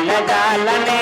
జలజాలనే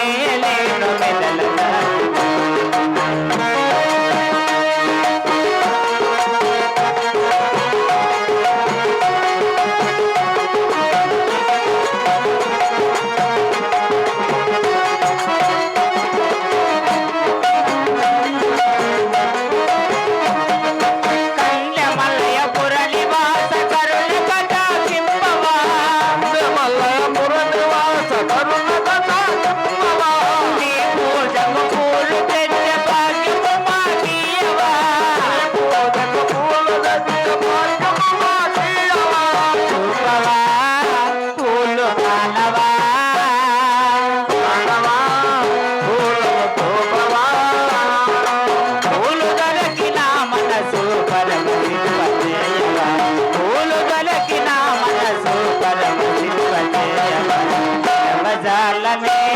জালানে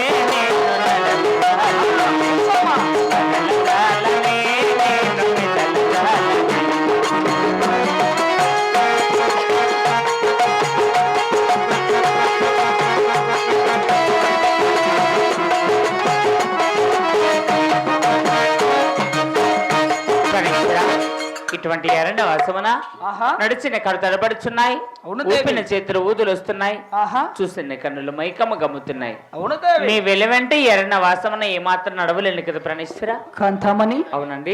ఉన్నటువంటి ఎరండ వాసమున నడిచిన కడు తడబడుచున్నాయి. ఊపిన చేతులు ఊదులు వస్తున్నాయి చూసిన కన్నులు మైకమ్మ గమ్ముతున్నాయి. మీ వెలువెంటే ఎరణ వాసమున ఏమాత్రం నడవలేను కదా ప్రణిస్తురా కాంతామణి. అవునండి.